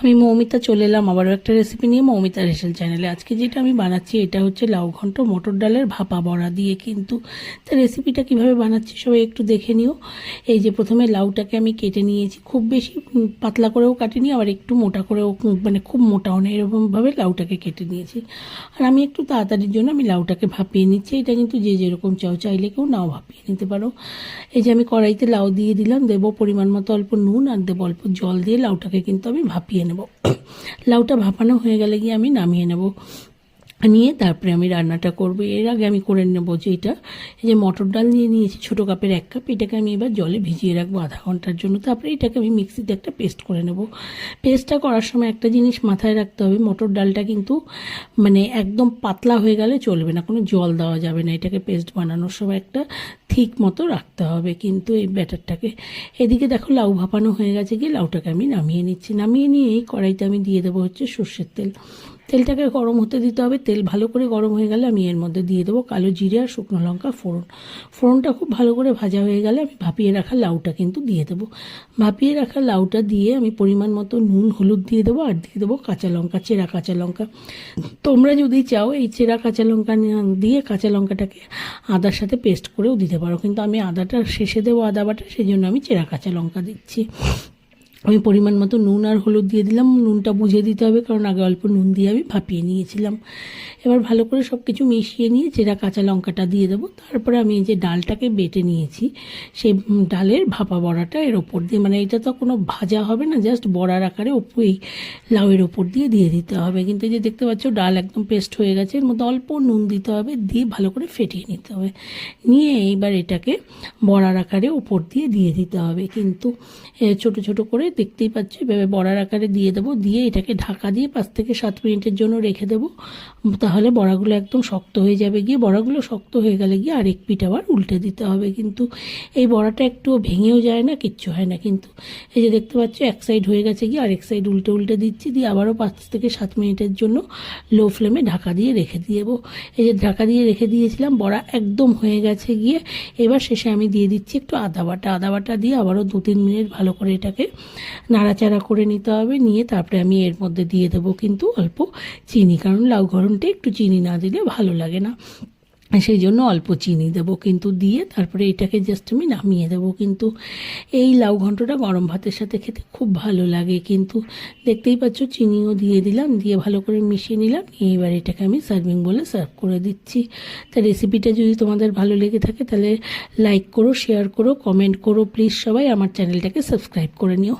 আমি মৌমিতা চলে এলাম, আবারও একটা রেসিপি নিয়ে মৌমিতা রেশন চ্যানেলে আজকে যেটা আমি বানাচ্ছি, এটা হচ্ছে লাউ ঘন্ট, মটর ডালের ভাপা বড়া দিয়ে কিন্তু। তা রেসিপিটা কীভাবে বানাচ্ছি সবাই একটু দেখে নিও। এই যে প্রথমে লাউটাকে আমি কেটে নিয়েছি, খুব বেশি পাতলা করেও কাটিনি, আবার একটু মোটা করেও মানে খুব মোটাও না এরকমভাবে লাউটাকে কেটে নিয়েছি। আর আমি একটু তাড়াতাড়ির জন্য আমি লাউটাকে ভাপিয়ে নিচ্ছি, এটা কিন্তু যে যেরকম চাও চাইলে কেউ নাও ভাপিয়ে নিতে পারো। এই যে আমি কড়াইতে লাউ দিয়ে দিলাম, দেবো পরিমাণ মতো অল্প নুন আর দেবো অল্প জল দিয়ে লাউটাকে কিন্তু আমি ভাপিয়ে নেব। লাউটা ভাপানো হয়ে গেলে গিয়ে আমি নামিয়ে নেব। নিয়ে তারপরে আমি রান্নাটা করব। এর আগে আমি করে নেব যে এটা, এই যে মটর ডাল নিয়ে নিয়েছি, ছোটো কাপের এক কাপ, এটাকে আমি এবার জলে ভিজিয়ে রাখব আধা ঘণ্টার জন্য। তারপরে এটাকে আমি মিক্সিতে একটা পেস্ট করে নেব। পেস্টটা করার সময় একটা জিনিস মাথায় রাখতে হবে, মটর ডালটা কিন্তু মানে একদম পাতলা হয়ে গেলে চলবে না, কোনো জল দেওয়া যাবে না। এটাকে পেস্ট বানানোর সময় একটা ঠিক মতো রাখতে হবে। কিন্তু এই ব্যাটারটাকে এদিকে দেখো লাউ ভাপানো হয়ে গেছে গিয়ে লাউটাকে আমি নামিয়ে নিচ্ছি। নামিয়ে নিয়ে এই কড়াইতে আমি দিয়ে দেবো হচ্ছে সর্ষের তেল। তেলটাকে গরম হতে দিতে হবে। তেল ভালো করে গরম হয়ে গেলে আমি এর মধ্যে দিয়ে দেবো কালো জিরে আর শুকনো লঙ্কা ফোড়ন। ফোড়নটা খুব ভালো করে ভাজা হয়ে গেলে আমি ভাপিয়ে রাখা লাউটা কিন্তু দিয়ে দেবো। ভাপিয়ে রাখা লাউটা দিয়ে আমি পরিমাণ মতো নুন, হলুদ দিয়ে দেবো আর দিয়ে দেবো কাঁচা লঙ্কা, চেরা কাঁচা লঙ্কা। তোমরা যদি চাও এই চেরা কাঁচা লঙ্কা দিয়ে কাঁচা লঙ্কাটাকে আদার সাথে পেস্ট করেও দিতে পারো। কিন্তু আমি আদাটা শেষে দেবো আদা বাটা সেই জন্য আমি চেরা কাঁচা লঙ্কা দিচ্ছি। আমি পরিমাণ মতো নুন আর হলুদ দিয়ে দিলাম। নুনটা বুঝে দিতে হবে, কারণ আগে অল্প নুন দিয়ে আমি ভাপিয়ে নিয়েছিলাম। এবার ভালো করে সব কিছু মিশিয়ে নিয়ে চেরা কাঁচা লঙ্কাটা দিয়ে দেবো। তারপরে আমি যে ডালটাকে বেটে নিয়েছি সেই ডালের ভাপা বড়াটা এর ওপর দিয়ে মানে এটা তো কোনো ভাজা হবে না, জাস্ট বড়ার আকারে ওপর এই লাউয়ের ওপর দিয়ে দিয়ে দিতে হবে। কিন্তু যে দেখতে পাচ্ছ, ডাল একদম পেস্ট হয়ে গেছে, এর মধ্যে অল্প নুন দিতে হবে, দিয়ে ভালো করে ফেটিয়ে নিতে হবে। নিয়ে এইবার এটাকে বড়ার আকারে ওপর দিয়ে দিয়ে দিতে হবে। কিন্তু ছোট ছোট করে দেখতেই পাচ্ছ, এভাবে বড়ার আকারে দিয়ে দেবো, দিয়ে এটাকে ঢাকা দিয়ে পাঁচ থেকে সাত মিনিটের জন্য রেখে দেবো। তাহলে বড়াগুলো একদম শক্ত হয়ে যাবে। গিয়ে বড়াগুলো শক্ত হয়ে গেলে গিয়ে আরেক পিঠ আবার উল্টে দিতে হবে। কিন্তু এই বড়াটা একটু ভেঙেও যায় না, কিচ্ছু হয় না। কিন্তু এই যে দেখতে পাচ্ছ, এক সাইড হয়ে গেছে গিয়ে আরেক সাইড উল্টে উল্টে দিচ্ছি, দিয়ে আবারও পাঁচ থেকে সাত মিনিটের জন্য লো ফ্লেমে ঢাকা দিয়ে রেখে দেবো। এই যে ঢাকা দিয়ে রেখে দিয়েছিলাম, বড়া একদম হয়ে গেছে গিয়ে এবার শেষে আমি দিয়ে দিচ্ছি একটু আদা বাটা। আদা বাটা দিয়ে আবারও দু তিন মিনিট ভালো করে এটাকে নাড়াচাড়া করে নিতে হবে, নিয়ে তারপরে আমি এর মধ্যে দিয়ে দেবো কিন্তু অল্প চিনি। কারণ লাউ গরমটা একটু চিনি না দিলে ভালো লাগে না। সেই জন্য অল্প চিনি দেবো কিন্তু দিয়ে তারপরে এটাকে জাস্ট আমি নামিয়ে দেবো কিন্তু এই লাউ ঘন্টটা গরম ভাতের সাথে খেতে খুব ভালো লাগে কিন্তু দেখতেই পাচ্ছ চিনিও দিয়ে দিলাম, দিয়ে ভালো করে মিশিয়ে নিলাম, এবার এটাকে আমি সার্ভিং বলে সার্ভ করে দিচ্ছি। তা রেসিপিটা যদি তোমাদের ভালো লেগে থাকে তাহলে লাইক করো শেয়ার করো কমেন্ট করো প্লিজ সবাই আমার চ্যানেলটাকে সাবস্ক্রাইব করে নিও।